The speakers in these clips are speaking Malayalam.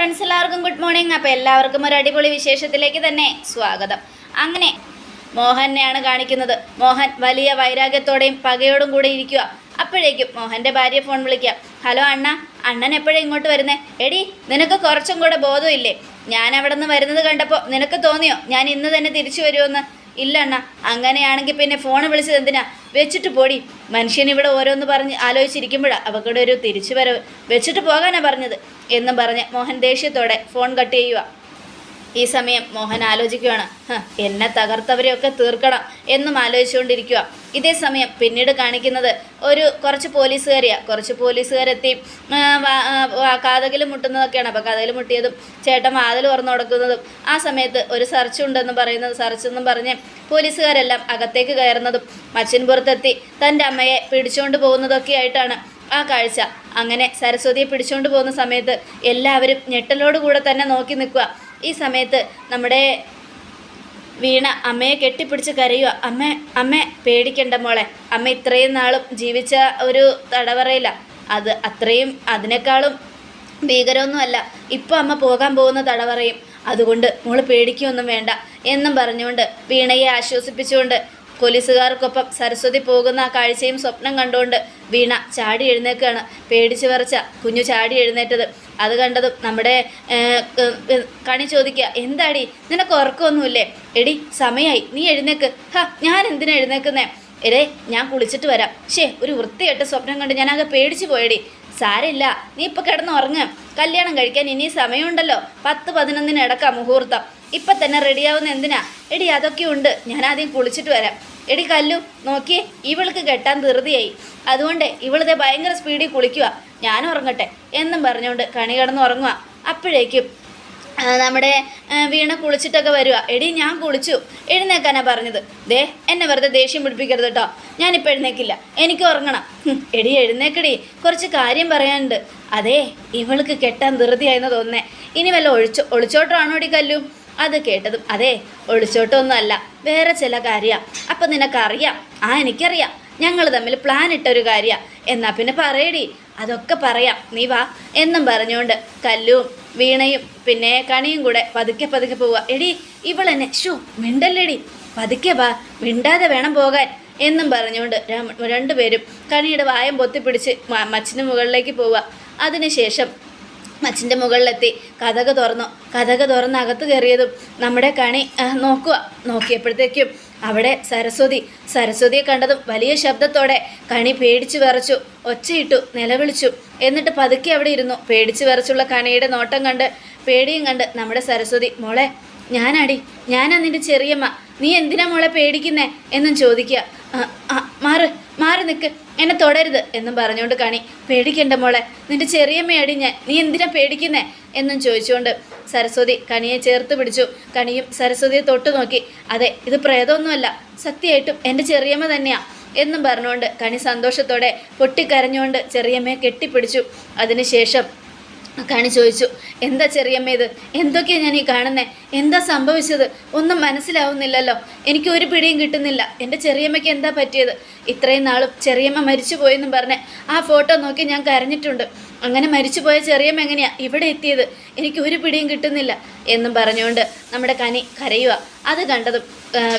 ഫ്രണ്ട്സ് എല്ലാവർക്കും ഗുഡ് മോർണിംഗ് അപ്പോൾ എല്ലാവർക്കും ഒരു അടിപൊളി വിശേഷത്തിലേക്ക് തന്നെ സ്വാഗതം. അങ്ങനെ മോഹനെയാണ് കാണിക്കുന്നത്. മോഹൻ വലിയ വൈരാഗ്യത്തോടെയും പകയോടും കൂടെ ഇരിക്കുക അപ്പോഴേക്കും മോഹന്റെ ഭാര്യ ഫോൺ വിളിക്കുക ഹലോ അണ്ണ അണ്ണൻ എപ്പോഴും ഇങ്ങോട്ട് വരുന്നേ? എടി നിനക്ക് കുറച്ചും കൂടെ ബോധമില്ലേ? ഞാൻ അവിടെ നിന്ന് വരുന്നത് കണ്ടപ്പോൾ നിനക്ക് തോന്നിയോ? ഞാൻ ഇന്ന് തന്നെ തിരിച്ചു വരുമെന്ന് ഇല്ല അണ്ണ അങ്ങനെയാണെങ്കിൽ പിന്നെ ഫോൺ വിളിച്ചത് എന്തിനാ? വെച്ചിട്ട് പോടി. മനുഷ്യൻ ഇവിടെ ഓരോന്ന് പറഞ്ഞ് ആലോചിച്ചിരിക്കുമ്പോഴാണ് അവക്കടെ ഒരു തിരിച്ചു വരവ് വെച്ചിട്ട് പോകാനാ പറഞ്ഞത്. എന്നും പറഞ്ഞ് മോഹൻ ദേഷ്യത്തോടെ ഫോൺ കട്ട് ചെയ്യുക ഈ സമയം മോഹൻ ആലോചിക്കുകയാണ് എന്നെ തകർത്തവരെയൊക്കെ തീർക്കണം എന്നും ആലോചിച്ചുകൊണ്ടിരിക്കുക ഇതേ സമയം പിന്നീട് കാണിക്കുന്നത് ഒരു കുറച്ച് പോലീസുകാരിയാണ് കുറച്ച് പോലീസുകാരെത്തി കാതകിൽ മുട്ടുന്നതൊക്കെയാണ്. അപ്പോൾ കഥകിൽ മുട്ടിയതും ചേട്ടൻ വാതിൽ തുറന്നു കൊടുക്കുന്നതും ആ സമയത്ത് ഒരു സെർച്ച് ഉണ്ടെന്ന് പറയുന്നത് സെർച്ച് എന്നും പറഞ്ഞ് പോലീസുകാരെല്ലാം അകത്തേക്ക് കയറുന്നതും മച്ചിൻ പുറത്തെത്തി തന്റെ അമ്മയെ പിടിച്ചുകൊണ്ട് പോകുന്നതൊക്കെ ആയിട്ടാണ് ആ കാഴ്ച. അങ്ങനെ സരസ്വതിയെ പിടിച്ചുകൊണ്ട് പോകുന്ന സമയത്ത് എല്ലാവരും ഞെട്ടലോടുകൂടെ തന്നെ നോക്കി നിൽക്കുക. ഈ സമയത്ത് നമ്മുടെ വീണ അമ്മയെ കെട്ടിപ്പിടിച്ച് കരയുക. അമ്മ അമ്മ പേടിക്കണ്ട മോളെ. അമ്മ ഇത്രയും നാളും ജീവിച്ച ഒരു തടവറയില്ല അത് അത്രയും അതിനേക്കാളും ഭീകരമൊന്നുമല്ല. ഇപ്പോൾ അമ്മ പോകാൻ പോകുന്ന തടവറയും. അതുകൊണ്ട് മോൾ പേടിക്കൊന്നും വേണ്ട എന്നും പറഞ്ഞുകൊണ്ട് വീണയെ ആശ്വസിപ്പിച്ചുകൊണ്ട് പോലീസുകാർക്കൊപ്പം സരസ്വതി പോകുന്ന കാഴ്ചയും സ്വപ്നം കണ്ടുകൊണ്ട് വീണ ചാടി എഴുന്നേക്കാണ് പേടിച്ചു വരച്ച കുഞ്ഞു ചാടി എഴുന്നേറ്റത്. അത് കണ്ടതും നമ്മുടെ കണി ചോദിക്കുക എന്താടി? നിനക്ക് ഉറക്കമൊന്നുമില്ലേ? എടി സമയായി. നീ എഴുന്നേക്ക്. ഹാ ഞാൻ എന്തിനാ എഴുന്നേക്കുന്നേ എടേ ഞാൻ കുളിച്ചിട്ട് വരാം. ഷേ ഒരു വൃത്തികെട്ട സ്വപ്നം കണ്ട് ഞാനാകെ പേടിച്ചു പോയടി. സാരമില്ല. നീ ഇപ്പം കിടന്ന് ഉറങ്ങ്. കല്യാണം കഴിക്കാൻ ഇനി സമയമുണ്ടല്ലോ. പത്ത് പതിനൊന്നിന് ഇടക്കാം മുഹൂർത്തം. ഇപ്പം തന്നെ റെഡിയാവുന്ന എന്തിനാ? എടി അതൊക്കെ ഉണ്ട്. ഞാൻ ആദ്യം കുളിച്ചിട്ട് വരാം. എടി കല്ലു നോക്കിയേ ഇവൾക്ക് കെട്ടാൻ ധൃതിയായി. അതുകൊണ്ട് ഇവളിതെ ഭയങ്കര സ്പീഡിൽ കുളിക്കുക ഞാൻ ഉറങ്ങട്ടെ എന്നും പറഞ്ഞുകൊണ്ട് കണി കിടന്ന് ഉറങ്ങുക അപ്പോഴേക്കും നമ്മുടെ വീണ കുളിച്ചിട്ടൊക്കെ വരിക എടി ഞാൻ കുളിച്ചു. എഴുന്നേക്കാനാ പറഞ്ഞത്. ദേ എന്നെ വെറുതെ ദേഷ്യം പിടിപ്പിക്കരുത് കേട്ടോ. ഞാനിപ്പോൾ എഴുന്നേക്കില്ല. എനിക്ക് ഉറങ്ങണം. എടി എഴുന്നേക്കടി. കുറച്ച് കാര്യം പറയാനുണ്ട്. അതേ ഇവൾക്ക് കെട്ടാൻ ധൃതിയായെന്ന് തോന്നേ ഇനി വല്ല ഒഴിച്ചോ ഒളിച്ചോട്ടമാണോ എടി കല്ലു? അത് കേട്ടതും അതെ ഒളിച്ചോട്ടൊന്നുമല്ല വേറെ ചില കാര്യമാണ് അപ്പം നിനക്കറിയാം ആ എനിക്കറിയാം ഞങ്ങൾ തമ്മിൽ പ്ലാൻ ഇട്ടൊരു കാര്യമാണ് എന്നാ പിന്നെ പറയടി അതൊക്കെ പറയാം. നീ വാ എന്നും പറഞ്ഞുകൊണ്ട് കല്ലും വീണയും പിന്നെ കണിയും കൂടെ പതുക്കെ പതുക്കെ പോവുക. എടി ഇവളെന്നെ ഷു മിണ്ടല്ലേടി? പതുക്കെ വാ മിണ്ടാതെ വേണം പോകാൻ എന്നും പറഞ്ഞുകൊണ്ട് രണ്ടുപേരും കണിയുടെ വായം പൊത്തിപ്പിടിച്ച് മച്ചിന് മുകളിലേക്ക് പോവുക. അതിനുശേഷം മച്ചിന്റെ മുകളിലെത്തി. കഥക തുറന്നു. കഥക തുറന്ന് അകത്ത് കയറിയതും നമ്മുടെ കണി നോക്കുക. നോക്കിയപ്പോഴത്തേക്കും അവിടെ സരസ്വതി. സരസ്വതിയെ കണ്ടതും വലിയ ശബ്ദത്തോടെ കണി പേടിച്ചു വിറച്ചു. ഒച്ചയിട്ടു നിലവിളിച്ചു. എന്നിട്ട് പതുക്കെ അവിടെ ഇരുന്നു. പേടിച്ചു വിറച്ചുള്ള കണിയുടെ നോട്ടം കണ്ട് പേടിയും കണ്ട് നമ്മുടെ സരസ്വതി മോളെ ഞാനാടി. ഞാനാ നിന്റെ ചെറിയമ്മ. നീ എന്തിനാ മോളെ പേടിക്കുന്നേ? എന്നും ചോദിക്കുക. "ആ, ആ, മാറ്. മാറി നിൽക്ക് എന്നെ തൊടരുത് എന്നും പറഞ്ഞുകൊണ്ട് കണി. പേടിക്കണ്ട മോളെ നിന്റെ ചെറിയമ്മയടി ഞാൻ. നീ എന്തിനാ പേടിക്കുന്നേ? എന്നും ചോദിച്ചുകൊണ്ട് സരസ്വതി കണിയെ ചേർത്ത് പിടിച്ചു. കണിയും സരസ്വതിയെ തൊട്ടു നോക്കി. അതെ ഇത് പ്രേതമൊന്നുമല്ല. സത്യമായിട്ടും എന്റെ ചെറിയമ്മ തന്നെയാ എന്നും പറഞ്ഞുകൊണ്ട് കണി സന്തോഷത്തോടെ പൊട്ടിക്കരഞ്ഞുകൊണ്ട് ചെറിയമ്മയെ കെട്ടിപ്പിടിച്ചു. അതിനുശേഷം കണി ചോദിച്ചു. എന്താ ചെറിയമ്മ ഇത്? എന്തൊക്കെയാണ് ഞാൻ ഈ കാണുന്നത് എന്താ സംഭവിച്ചത്? ഒന്നും മനസ്സിലാവുന്നില്ലല്ലോ. എനിക്ക് ഒരു പിടിയും കിട്ടുന്നില്ല. എന്റെ ചെറിയമ്മയ്ക്ക് എന്താ പറ്റിയത്? ഇത്രയും നാളും ചെറിയമ്മ മരിച്ചു പോയെന്നും പറഞ്ഞ് ആ ഫോട്ടോ നോക്കി ഞാൻ കരഞ്ഞിട്ടുണ്ട്. അങ്ങനെ മരിച്ചുപോയ ചെറിയമ്മ എങ്ങനെയാ? ഇവിടെ എത്തിയത്? എനിക്ക് ഒരു പിടിയും കിട്ടുന്നില്ല. എന്നും പറഞ്ഞുകൊണ്ട് നമ്മുടെ കനി കരയുക അത് കണ്ടതും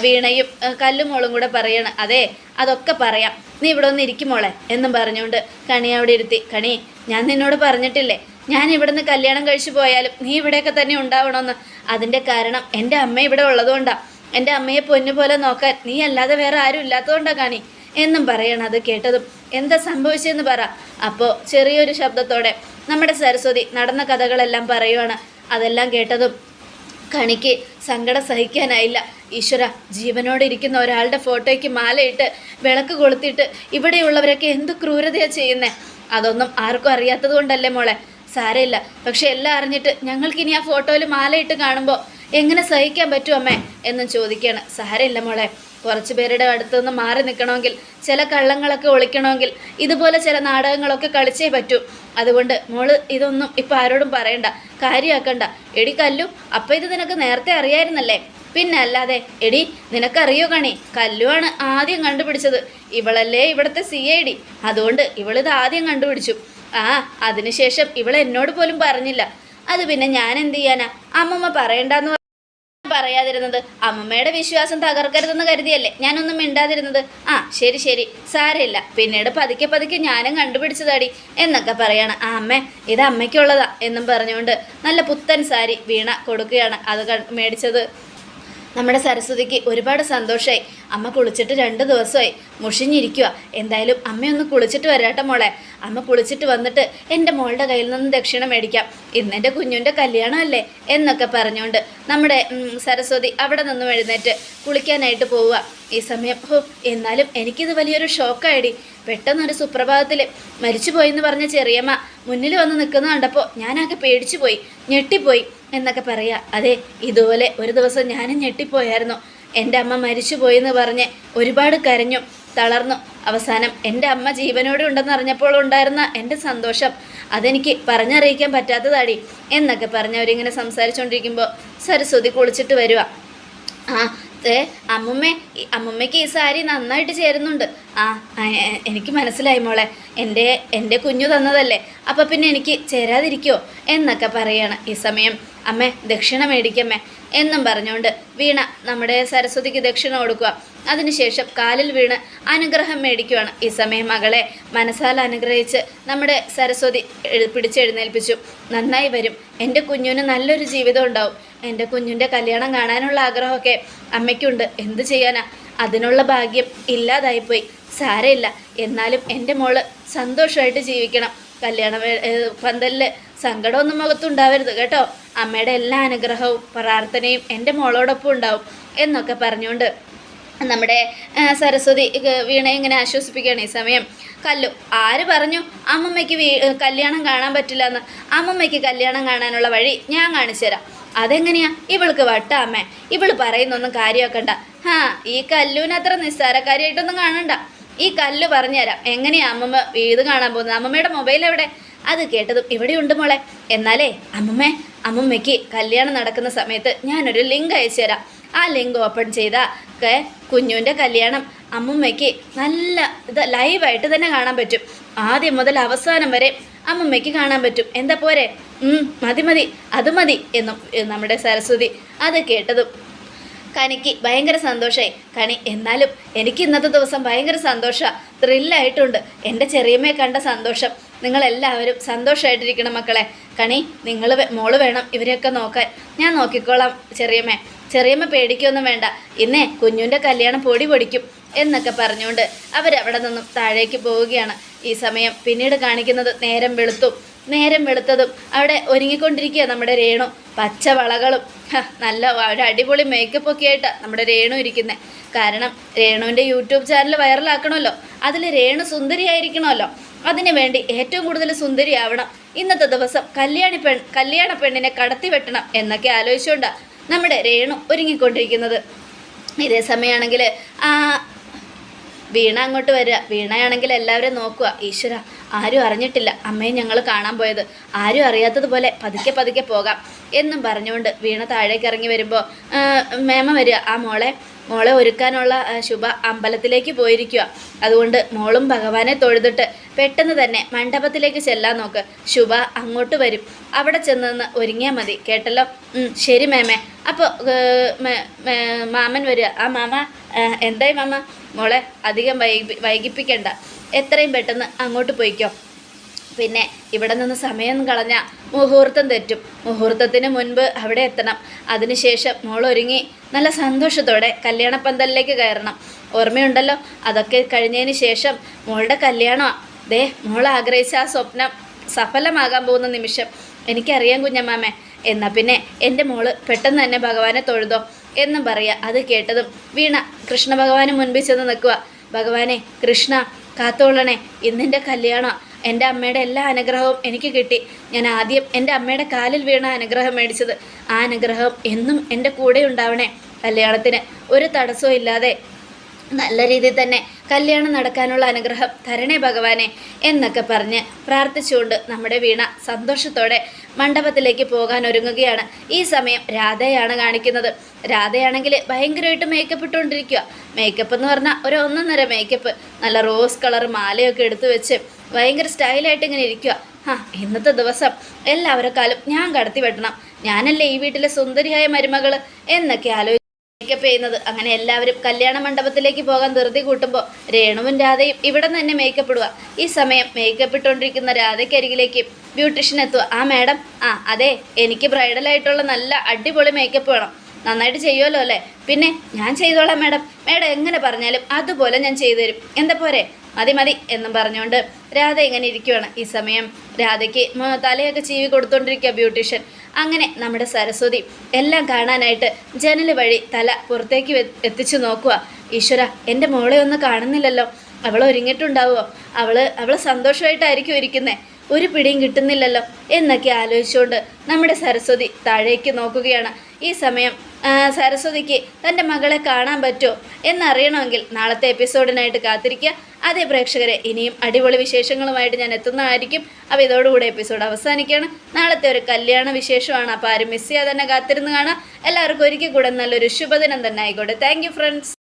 വീണയും കല്ലുമോളും കൂടെ പറയണം അതെ അതൊക്കെ പറയാം. നീ ഇവിടെ ഒന്ന് ഇരിക്കുമോളെ എന്നും പറഞ്ഞുകൊണ്ട് കണി അവിടെ ഇരുത്തി കണി ഞാൻ നിന്നോട് പറഞ്ഞിട്ടില്ലേ? ഞാൻ ഇവിടുന്ന് കല്യാണം കഴിച്ചു പോയാലും നീ ഇവിടെയൊക്കെ തന്നെ ഉണ്ടാവണമെന്ന്. അതിന്റെ കാരണം എന്റെ അമ്മ ഇവിടെ ഉള്ളതുകൊണ്ടാണ് എന്റെ അമ്മയെ പൊന്നു പോലെ നോക്കാൻ നീ അല്ലാതെ വേറെ ആരും ഇല്ലാത്തതുകൊണ്ടാണ് കാണി. എന്നും പറയണം അത് കേട്ടതും. എന്താ സംഭവിച്ചതെന്ന് പറ. അപ്പോൾ ചെറിയൊരു ശബ്ദത്തോടെ നമ്മുടെ സരസ്വതി നടന്ന കഥകളെല്ലാം പറയുവാണ്. അതെല്ലാം കേട്ടതും കണിക്ക് സങ്കടം സഹിക്കാനായില്ല. ഈശ്വര ജീവനോടെ ഇരിക്കുന്ന ഒരാളുടെ ഫോട്ടോയ്ക്ക് മാലയിട്ട് വിളക്ക് കൊളുത്തിയിട്ട് ഇവിടെയുള്ളവരൊക്കെ എന്ത് ക്രൂരതയാണ് ചെയ്യുന്നത് അതൊന്നും ആർക്കും അറിയാത്തത് കൊണ്ടല്ലേ മോളെ. സാരമില്ല പക്ഷെ എല്ലാം അറിഞ്ഞിട്ട് ഞങ്ങൾക്കിനി ആ ഫോട്ടോയിൽ മാലയിട്ട് കാണുമ്പോൾ എങ്ങനെ സഹിക്കാൻ പറ്റും അമ്മേ എന്നും ചോദിക്കുകയാണ് സാരമില്ല മോളെ കുറച്ച് പേരുടെ അടുത്തു നിന്ന് മാറി നിൽക്കണമെങ്കിൽ ചില കള്ളങ്ങളൊക്കെ ഒളിക്കണമെങ്കിൽ ഇതുപോലെ ചില നാടകങ്ങളൊക്കെ കളിച്ചേ പറ്റൂ. അതുകൊണ്ട് മോൾ ഇതൊന്നും ഇപ്പം ആരോടും പറയണ്ട കാര്യമാക്കണ്ട എടി കല്ലു അപ്പം ഇത് നിനക്ക് നേരത്തെ അറിയായിരുന്നല്ലേ? പിന്നെ അല്ലാതെ എടി നിനക്കറിയോ കണി കല്ലുവാണ് ആദ്യം കണ്ടുപിടിച്ചത്. ഇവളല്ലേ ഇവിടുത്തെ സി ഐ ഡി? അതുകൊണ്ട് ഇവളിത് ആദ്യം കണ്ടുപിടിച്ചു. ആ അതിനുശേഷം ഇവൾ എന്നോട് പോലും പറഞ്ഞില്ല. അത് പിന്നെ ഞാൻ എന്ത് ചെയ്യാനാ? അമ്മമ്മ പറയണ്ടെന്ന് പറയാതിരുന്നത്. അമ്മമ്മയുടെ വിശ്വാസം തകർക്കരുതെന്ന് കരുതിയല്ലേ? ഞാനൊന്നും മിണ്ടാതിരുന്നത്. ആ ശരി ശരി. സാരമില്ല. പിന്നീട് പതുക്കെ പതുക്കെ ഞാനും കണ്ടുപിടിച്ചതാടി. എന്നൊക്കെ പറയാണ്. ആ അമ്മേ ഇത് അമ്മയ്ക്കുള്ളതാ എന്നും പറഞ്ഞുകൊണ്ട് നല്ല പുത്തൻ സാരി വീണ കൊടുക്കുകയാണ്. അത് മേടിച്ചത് നമ്മുടെ സരസ്വതിക്ക് ഒരുപാട് സന്തോഷമായി അമ്മ കുളിച്ചിട്ട് രണ്ട് ദിവസമായി മുഷിഞ്ഞിരിക്കുക എന്തായാലും അമ്മയൊന്ന് കുളിച്ചിട്ട് വരാട്ടെ മോളെ. അമ്മ കുളിച്ചിട്ട് വന്നിട്ട് എന്റെ മോളുടെ കയ്യിൽ നിന്ന് ദക്ഷിണ മേടിക്കാം. ഇന്നെന്റെ കുഞ്ഞുന്റെ കല്യാണമല്ലേ എന്നൊക്കെ പറഞ്ഞുകൊണ്ട് നമ്മുടെ സരസ്വതി അവിടെ നിന്നും എഴുന്നേറ്റ് കുളിക്കാനായിട്ട് പോവുക ഈ സമയം ഹോ എന്നാലും എനിക്കിത് വലിയൊരു ഷോക്കായിടി. പെട്ടെന്നൊരു സുപ്രഭാതത്തിൽ മരിച്ചുപോയെന്ന് പറഞ്ഞ ചെറിയമ്മ മുന്നിൽ വന്ന് നിൽക്കുന്ന കണ്ടപ്പോൾ ഞാനാകെ പേടിച്ചു പോയി ഞെട്ടിപ്പോയി എന്നൊക്കെ പറയുക അതെ ഇതുപോലെ ഒരു ദിവസം ഞാനും ഞെട്ടിപ്പോയായിരുന്നു. എന്റെ അമ്മ മരിച്ചു പോയെന്ന് പറഞ്ഞ് ഒരുപാട് കരഞ്ഞു തളർന്നു. അവസാനം എന്റെ അമ്മ ജീവനോടെ ഉണ്ടെന്ന് അറിഞ്ഞപ്പോൾ ഉണ്ടായിരുന്ന എന്റെ സന്തോഷം. അതെനിക്ക് പറഞ്ഞറിയിക്കാൻ പറ്റാത്തതാടി എന്നൊക്കെ പറഞ്ഞ് അവരിങ്ങനെ സംസാരിച്ചുകൊണ്ടിരിക്കുമ്പോൾ സരസ്വതി കുളിച്ചിട്ട് വരിക ആ അമ്മുമ്മ അമ്മമ്മേ അമ്മുമ്മയ്ക്ക് ഈ സാരി നന്നായിട്ട് ചേരുന്നുണ്ട്. ആ എനിക്ക് മനസ്സിലായി മോളെ. എന്റെ എന്റെ കുഞ്ഞു തന്നതല്ലേ. അപ്പം പിന്നെ എനിക്ക് ചേരാതിരിക്കുമോ എന്നൊക്കെ പറയാണ് ഈ സമയം. അമ്മേ ദക്ഷിണ മേടിക്കമ്മേ. എന്നും പറഞ്ഞുകൊണ്ട് വീണ നമ്മുടെ സരസ്വതിക്ക് ദക്ഷിണ കൊടുക്കുക. അതിനുശേഷം കാലിൽ വീണ് അനുഗ്രഹം മേടിക്കുവാണ് ഈ സമയം മകളെ. മനസ്സാൽ അനുഗ്രഹിച്ച് നമ്മുടെ സരസ്വതി പിടിച്ചെഴുന്നേൽപ്പിച്ചു നന്നായി വരും. എന്റെ കുഞ്ഞിന് നല്ലൊരു ജീവിതം ഉണ്ടാവും. എന്റെ കുഞ്ഞിന്റെ കല്യാണം കാണാനുള്ള ആഗ്രഹമൊക്കെ അമ്മയ്ക്കുണ്ട്. എന്ത് ചെയ്യാനാ? അതിനുള്ള ഭാഗ്യം ഇല്ലാതായിപ്പോയി. സാരമില്ല. എന്നാലും എന്റെ മോൾ സന്തോഷമായിട്ട് ജീവിക്കണം. കല്യാണ പന്തലിൽ സങ്കടമൊന്നും മുഖത്തുണ്ടാവരുത് കേട്ടോ. അമ്മയുടെ എല്ലാ അനുഗ്രഹവും പ്രാർത്ഥനയും എന്റെ മോളോടൊപ്പം ഉണ്ടാവും എന്നൊക്കെ പറഞ്ഞുകൊണ്ട് നമ്മുടെ സരസ്വതി വീണയെ വീണ ഇങ്ങനെ ആശ്വസിപ്പിക്കുകയാണ് ഈ സമയം. കല്ലു ആര് പറഞ്ഞു അമ്മമ്മയ്ക്ക് കല്യാണം കാണാൻ പറ്റില്ല എന്ന് അമ്മമ്മയ്ക്ക് കല്യാണം കാണാനുള്ള വഴി ഞാൻ കാണിച്ചു തരാം അതെങ്ങനെയാ? ഇവൾക്ക് വട്ട അമ്മേ. ഇവൾ പറയുന്നൊന്നും കാര്യമാക്കണ്ട ഹാ ഈ കല്ലുവിന് അത്ര നിസ്സാരക്കാരിയായിട്ടൊന്നും കാണണ്ട. ഈ കല്ല് പറഞ്ഞുതരാം. എങ്ങനെയാ അമ്മമ്മ വീട് കാണാൻ പോകുന്നത്? അമ്മമ്മയുടെ മൊബൈൽ എവിടെ? അത് കേട്ടതും ഇവിടെയുണ്ട് മോളെ. എന്നാലേ അമ്മമ്മേ അമ്മമ്മയ്ക്ക് കല്യാണം നടക്കുന്ന സമയത്ത് ഞാനൊരു ലിങ്ക് അയച്ചു തരാം. ആ ലിങ്ക് ഓപ്പൺ ചെയ്താൽ കുഞ്ഞുവിന്റെ കല്യാണം അമ്മമ്മയ്ക്ക് നല്ല ഇത് ലൈവായിട്ട് തന്നെ കാണാൻ പറ്റും. ആദ്യം മുതൽ അവസാനം വരെ അമ്മുമ്മയ്ക്ക് കാണാൻ പറ്റും. എന്താ പോരെ? മതി മതി അത് മതി എന്നും നമ്മുടെ സരസ്വതി അത് കേട്ടതും. കനിക്ക് ഭയങ്കര സന്തോഷമായി കണി എന്നാലും എനിക്ക് ഇന്നത്തെ ദിവസം ഭയങ്കര സന്തോഷ. ത്രില്ലായിട്ടുണ്ട്. എന്റെ ചെറിയമ്മയെ കണ്ട സന്തോഷം. നിങ്ങളെല്ലാവരും സന്തോഷമായിട്ടിരിക്കണം മക്കളെ. കണി നിങ്ങൾ മോൾ വേണം ഇവരെയൊക്കെ നോക്കാൻ. ഞാൻ നോക്കിക്കോളാം ചെറിയമ്മേ. ചെറിയമ്മ പേടിക്കൊന്നും വേണ്ട. ഇന്നേ കുഞ്ഞുന്റെ കല്യാണം പൊടി പൊടിക്കും എന്നൊക്കെ പറഞ്ഞുകൊണ്ട് അവരവിടെ നിന്നും താഴേക്ക് പോവുകയാണ്. ഈ സമയം പിന്നീട് കാണിക്കുന്നത് നേരം വെളുത്തും നേരം വെളുത്തതും. അവിടെ ഒരുങ്ങിക്കൊണ്ടിരിക്കുക നമ്മുടെ രേണു. പച്ച വളകളും. നല്ല ഒരു അടിപൊളി മേക്കപ്പ് ഒക്കെ ആയിട്ടാണ് നമ്മുടെ രേണു ഇരിക്കുന്നത് കാരണം രേണുവിന്റെ യൂട്യൂബ് ചാനൽ വൈറലാക്കണമല്ലോ. അതിൽ രേണു സുന്ദരിയായിരിക്കണമല്ലോ. അതിനു വേണ്ടി ഏറ്റവും കൂടുതൽ സുന്ദരിയാവണം. ഇന്നത്തെ ദിവസം കല്യാണി പെൺ കല്യാണ പെണ്ണിനെ കടത്തി വെട്ടണം എന്നൊക്കെ ആലോചിച്ചുകൊണ്ടാണ് നമ്മുടെ രേണു ഒരുങ്ങിക്കൊണ്ടിരിക്കുന്നത്. ഇതേ സമയമാണെങ്കിൽ വീണ അങ്ങോട്ട് വരിക. വീണയാണെങ്കിൽ എല്ലാവരും നോക്കുക. ഈശ്വര ആരും അറിഞ്ഞിട്ടില്ല. അമ്മയെ ഞങ്ങൾ കാണാൻ പോയത്. ആരും അറിയാത്തതുപോലെ പതുക്കെ പതുക്കെ പോകാം. എന്നും പറഞ്ഞുകൊണ്ട് വീണ താഴേക്ക് ഇറങ്ങി വരുമ്പോൾ മേമ വരിക. ആ മോളെ മോളെ ഒരുക്കാനുള്ള ശുഭ അമ്പലത്തിലേക്ക് പോയിരിക്കുക അതുകൊണ്ട് മോളും ഭഗവാനെ തൊഴുതിട്ട് പെട്ടെന്ന് തന്നെ മണ്ഡപത്തിലേക്ക് ചെല്ലാൻ നോക്ക്. ശുഭ അങ്ങോട്ട് വരും. അവിടെ ചെന്ന് നിന്ന് ഒരുങ്ങിയാൽ മതി. കേട്ടല്ലോ? ശരി മേമേ. അപ്പോൾ മാമൻ വരിക. ആ മാമ എന്തായി മാമ? മോളെ അധികം വൈകി വൈകിപ്പിക്കണ്ട. എത്രയും പെട്ടെന്ന് അങ്ങോട്ട് പോയിക്കോ. പിന്നെ ഇവിടെ നിന്ന് സമയം കളഞ്ഞ മുഹൂർത്തം തെറ്റും. മുഹൂർത്തത്തിന് മുൻപ് അവിടെ എത്തണം. അതിനുശേഷം മോളൊരുങ്ങി നല്ല സന്തോഷത്തോടെ കല്യാണപ്പന്തലിലേക്ക് കയറണം. ഓർമ്മയുണ്ടല്ലോ? അതൊക്കെ കഴിഞ്ഞതിന് ശേഷം മോളുടെ കല്യാണമാണ് ദേ മോൾ ആഗ്രഹിച്ച ആ സ്വപ്നം സഫലമാകാൻ പോകുന്ന നിമിഷം. എനിക്കറിയാം കുഞ്ഞമ്മാമേ. എന്നാൽ പിന്നെ എന്റെ മോൾ പെട്ടെന്ന് തന്നെ ഭഗവാനെ തൊഴുതോ എന്നും പറയുക അത് കേട്ടതും വീണ കൃഷ്ണ ഭഗവാന് മുൻപിൽ ചെന്ന് നിൽക്കുക ഭഗവാനെ കൃഷ്ണ കാത്തോളണേ ഇന്നെന്റെ കല്യാണം എന്റെ അമ്മയുടെ എല്ലാ അനുഗ്രഹവും എനിക്ക് കിട്ടി. ഞാൻ ആദ്യം എന്റെ അമ്മയുടെ കാലിൽ വീണ അനുഗ്രഹം മേടിച്ചത്. ആ അനുഗ്രഹം എന്നും എന്റെ കൂടെ ഉണ്ടാവണേ കല്യാണത്തിന്. ഒരു തടസ്സവും ഇല്ലാതെ നല്ല രീതിയിൽ തന്നെ കല്യാണം നടക്കാനുള്ള അനുഗ്രഹം തരണേ ഭഗവാനെ എന്നൊക്കെ പറഞ്ഞ് പ്രാർത്ഥിച്ചുകൊണ്ട് നമ്മുടെ വീണ സന്തോഷത്തോടെ മണ്ഡപത്തിലേക്ക് പോകാൻ ഒരുങ്ങുകയാണ്. ഈ സമയം രാധയാണ് കാണിക്കുന്നത്. രാധയാണെങ്കിൽ ഭയങ്കരമായിട്ട് മേക്കപ്പ് ഇട്ടുകൊണ്ടിരിക്കുക മേക്കപ്പ് എന്ന് പറഞ്ഞാൽ ഒരു ഒന്നൊന്നര മേക്കപ്പ് നല്ല റോസ് കളർ മാലയൊക്കെ എടുത്തു വെച്ച് ഭയങ്കര സ്റ്റൈലായിട്ട് ഇങ്ങനെ ഇരിക്കുക ആ ഇന്നത്തെ ദിവസം എല്ലാവരെക്കാളും ഞാൻ കടത്തി വെട്ടണം. ഞാനല്ലേ ഈ വീട്ടിലെ സുന്ദരിയായ മരുമകൾ എന്നൊക്കെ ആലോചിച്ച് മേക്കപ്പ് ചെയ്യുന്നത്. അങ്ങനെ എല്ലാവരും കല്യാണ മണ്ഡപത്തിലേക്ക് പോകാൻ ധൃതി കൂട്ടുമ്പോൾ രേണുവും രാധയും ഇവിടെ തന്നെ മേക്കപ്പ് ഇടുക ഈ സമയം മേക്കപ്പ് ഇട്ടുകൊണ്ടിരിക്കുന്ന രാധയ്ക്കരികിലേക്ക് ബ്യൂട്ടീഷ്യൻ എത്തുക ആ മാഡം ആ അതെ എനിക്ക് ബ്രൈഡലായിട്ടുള്ള നല്ല അടിപൊളി മേക്കപ്പ് വേണം. നന്നായിട്ട് ചെയ്യുമല്ലോ അല്ലേ? പിന്നെ ഞാൻ ചെയ്തോളാം മാഡം മാഡം എങ്ങനെ പറഞ്ഞാലും അതുപോലെ ഞാൻ ചെയ്തു തരും എന്താ പോരെ? മതി മതി എന്നും പറഞ്ഞുകൊണ്ട് രാധ ഇങ്ങനെ ഇരിക്കുവാണ്. ഈ സമയം രാധയ്ക്ക് തലയൊക്കെ ചീവി കൊടുത്തോണ്ടിരിക്കുക ബ്യൂട്ടീഷ്യൻ. അങ്ങനെ നമ്മുടെ സരസ്വതി എല്ലാം കാണാനായിട്ട് ജനൽ വഴി തല പുറത്തേക്ക് എത്തിച്ചു നോക്കുക ഈശ്വര എന്റെ മോളെ ഒന്നും കാണുന്നില്ലല്ലോ. അവൾ ഒരുങ്ങിയിട്ടുണ്ടാവുമോ അവൾ അവൾ സന്തോഷമായിട്ടായിരിക്കും ഇരിക്കുന്നേ? ഒരു പിടിയും കിട്ടുന്നില്ലല്ലോ എന്നൊക്കെ ആലോചിച്ചുകൊണ്ട് നമ്മുടെ സരസ്വതി താഴേക്ക് നോക്കുകയാണ്. ഈ സമയം സരസ്വതിക്ക് തന്റെ മകളെ കാണാൻ പറ്റുമോ എന്നറിയണമെങ്കിൽ നാളത്തെ എപ്പിസോഡിനായിട്ട് കാത്തിരിക്കുക. അതേ പ്രേക്ഷകരെ ഇനിയും അടിപൊളി വിശേഷങ്ങളുമായിട്ട് ഞാൻ എത്തുന്നതായിരിക്കും. അപ്പോൾ ഇതോടുകൂടെ എപ്പിസോഡ് അവസാനിക്കുകയാണ്. നാളത്തെ ഒരു കല്യാണ വിശേഷമാണ്. അപ്പോൾ ആരും മിസ് ചെയ്യാതെ തന്നെ കാത്തിരുന്ന് കാണാം. എല്ലാവർക്കും ഒരിക്കൽ കൂടെ നല്ലൊരു ശുഭദിനം തന്നെ ആയിക്കോട്ടെ. Thank friends